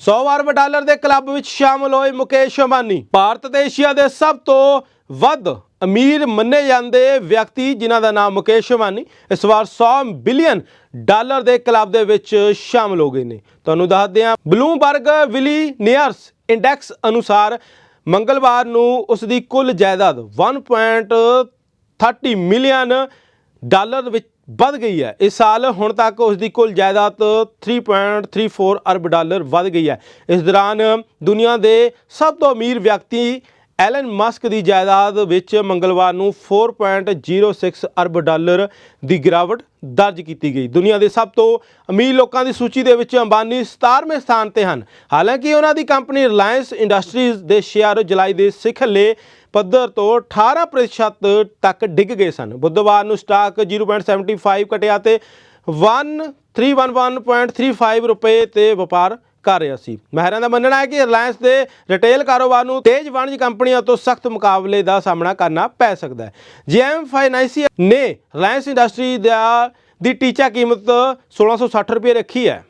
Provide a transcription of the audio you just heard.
100 ਅਰਬ dollar ਦੇ club ਵਿੱਚ ਸ਼ਾਮਲ ਹੋਏ ਮੁਕੇਸ਼ ਅੰਬਾਨੀ। ਭਾਰਤ ਤੇ ਏਸ਼ੀਆ ਦੇ ਸਭ ਤੋਂ ਵੱਧ ਅਮੀਰ ਮੰਨੇ ਜਾਂਦੇ ਵਿਅਕਤੀ ਜਿਨ੍ਹਾਂ ਦਾ ਨਾਮ ਮੁਕੇਸ਼ ਅੰਬਾਨੀ, ਇਸ ਵਾਰ 100 ਬਿਲੀਅਨ ਡਾਲਰ ਦੇ ਕਲੱਬ ਦੇ ਵਿੱਚ ਸ਼ਾਮਲ ਹੋ ਗਏ ਨੇ। ਤੁਹਾਨੂੰ ਦੱਸਦੇ ਹਾਂ ਬਲੂਮਬਰਗ ਵਿਲੀਨੀਅਰਸ ਇੰਡੈਕਸ ਅਨੁਸਾਰ ਮੰਗਲਵਾਰ ਨੂੰ ਉਸ ਦੀ ਕੁੱਲ ਜਾਇਦਾਦ 1.30 ਮਿਲੀਅਨ ਡਾਲਰ ਵਿੱਚ ਵੱਧ ਗਈ ਹੈ। ਇਸ ਸਾਲ ਹੁਣ ਤੱਕ ਉਸ ਦੀ ਕੁੱਲ ਜਾਇਦਾਦ 3.34 ਅਰਬ ਡਾਲਰ ਵੱਧ ਗਈ ਹੈ। ਇਸ ਦੌਰਾਨ ਦੁਨੀਆ ਦੇ ਸਭ ਤੋਂ ਅਮੀਰ ਵਿਅਕਤੀ ਐਲਨ ਮਸਕ ਦੀ ਜਾਇਦਾਦ ਵਿੱਚ ਮੰਗਲਵਾਰ ਨੂੰ 4.06 ਅਰਬ ਡਾਲਰ ਦੀ ਗਿਰਾਵਟ ਦਰਜ ਕੀਤੀ ਗਈ। ਦੁਨੀਆ ਦੇ ਸਭ ਤੋਂ ਅਮੀਰ ਲੋਕਾਂ ਦੀ ਸੂਚੀ ਦੇ ਵਿੱਚ ਅੰਬਾਨੀ 17ਵੇਂ ਸਥਾਨ ਤੇ ਹਨ। ਹਾਲਾਂਕਿ ਉਹਨਾਂ ਦੀ ਕੰਪਨੀ ਰਿਲਾਇੰਸ ਇੰਡਸਟਰੀਜ਼ ਦੇ ਸ਼ੇਅਰ ਜੁਲਾਈ ਦੇ ਸਿਖਲੇ ਪੱਧਰ ਤੋਂ 18% ਤੱਕ ਡਿੱਗ ਗਏ ਸਨ। ਬੁੱਧਵਾਰ ਨੂੰ ਸਟਾਕ 0.75 ਘਟਿਆ ਤੇ 1311.35 ਰੁਪਏ ਤੇ ਵਪਾਰ ਕਰ ਰਿਹਾ ਸੀ। ਮਹਿਰਾਂ ਦਾ ਮੰਨਣਾ ਹੈ ਕਿ ਰਿਲਾਇੰਸ ਦੇ ਰਿਟੇਲ ਕਾਰੋਬਾਰ ਨੂੰ ਤੇਜ਼ ਵਣਜ ਕੰਪਨੀਆਂ ਤੋਂ ਸਖਤ ਮੁਕਾਬਲੇ ਦਾ ਸਾਹਮਣਾ ਕਰਨਾ ਪੈ ਸਕਦਾ ਹੈ। ਜੀਐਮ ਫਾਈਨੈਂਸੀਅਲ ਨੇ ਰਿਲਾਇੰਸ ਇੰਡਸਟਰੀ ਦਾ ਦੀ ਟੀਚਾ ਕੀਮਤ 1660 ਰੁਪਏ ਰੱਖੀ ਹੈ।